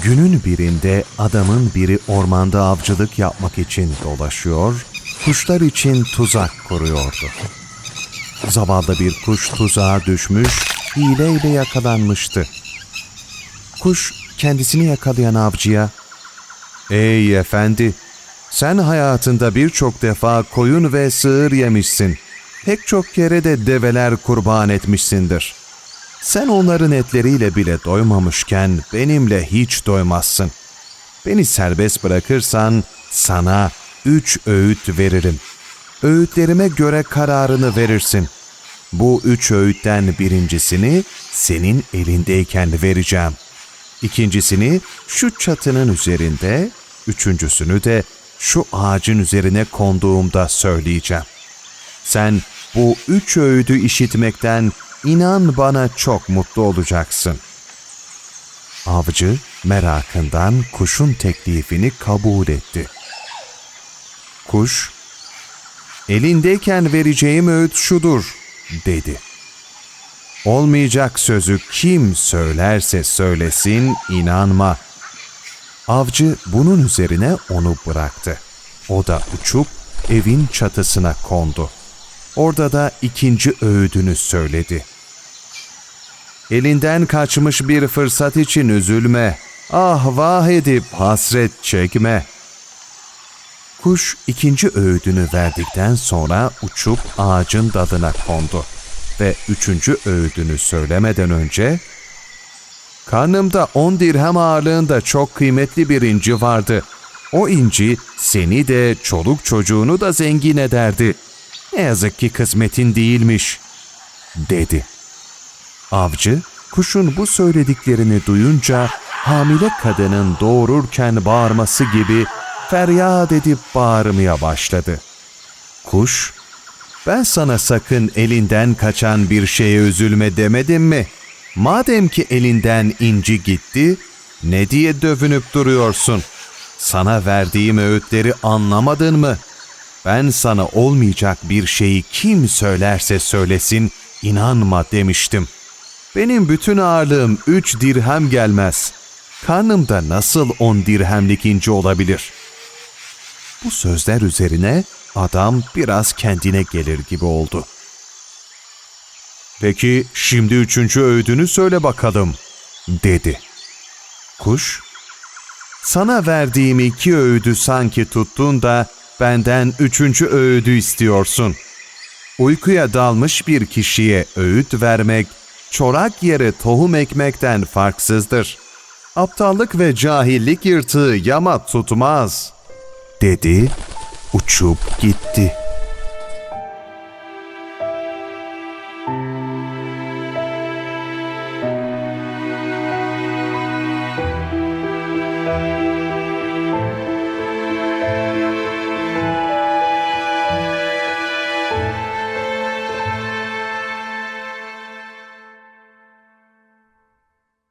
Günün birinde adamın biri ormanda avcılık yapmak için dolaşıyor, kuşlar için tuzak kuruyordu. Zavallı bir kuş tuzağa düşmüş, hileyle yakalanmıştı. Kuş kendisini yakalayan avcıya, ''Ey efendi, sen hayatında birçok defa koyun ve sığır yemişsin. Pek çok kere de develer kurban etmişsindir. Sen onların etleriyle bile doymamışken benimle hiç doymazsın. Beni serbest bırakırsan sana üç öğüt veririm. Öğütlerime göre kararını verirsin. Bu üç öğütten birincisini senin elindeyken vereceğim. İkincisini şu çatının üzerinde, üçüncüsünü de şu ağacın üzerine konduğumda söyleyeceğim. Sen bu üç öğüdü işitmekten inan bana çok mutlu olacaksın. Avcı merakından kuşun teklifini kabul etti. Kuş, elindeyken vereceğim öğüt şudur, dedi. Olmayacak sözü kim söylerse söylesin inanma. Avcı bunun üzerine onu bıraktı. O da uçup evin çatısına kondu. Orada da ikinci öğüdünü söyledi. Elinden kaçmış bir fırsat için üzülme. Ah vah edip hasret çekme. Kuş ikinci öğüdünü verdikten sonra uçup ağacın dalına kondu ve üçüncü öğüdünü söylemeden önce Karnımda on dirhem ağırlığında çok kıymetli bir inci vardı. O inci seni de çoluk çocuğunu da zengin ederdi. Ne yazık ki kısmetin değilmiş, dedi. Avcı, kuşun bu söylediklerini duyunca hamile kadının doğururken bağırması gibi feryat edip bağırmaya başladı. Kuş, ben sana sakın elinden kaçan bir şeye üzülme demedim mi? Madem ki elinden inci gitti, ne diye dövünüp duruyorsun? Sana verdiğim öğütleri anlamadın mı? Ben sana olmayacak bir şeyi kim söylerse söylesin, inanma demiştim. Benim bütün ağırlığım üç dirhem gelmez. Karnımda nasıl on dirhemlik inci olabilir? Bu sözler üzerine adam biraz kendine gelir gibi oldu. Peki şimdi üçüncü öğüdünü söyle bakalım, dedi. Kuş, sana verdiğim iki öğüdü sanki tuttun da benden üçüncü öğüdü istiyorsun. Uykuya dalmış bir kişiye öğüt vermek, çorak yere tohum ekmekten farksızdır. Aptallık ve cahillik yırtığı yama tutmaz, dedi, uçup gitti.''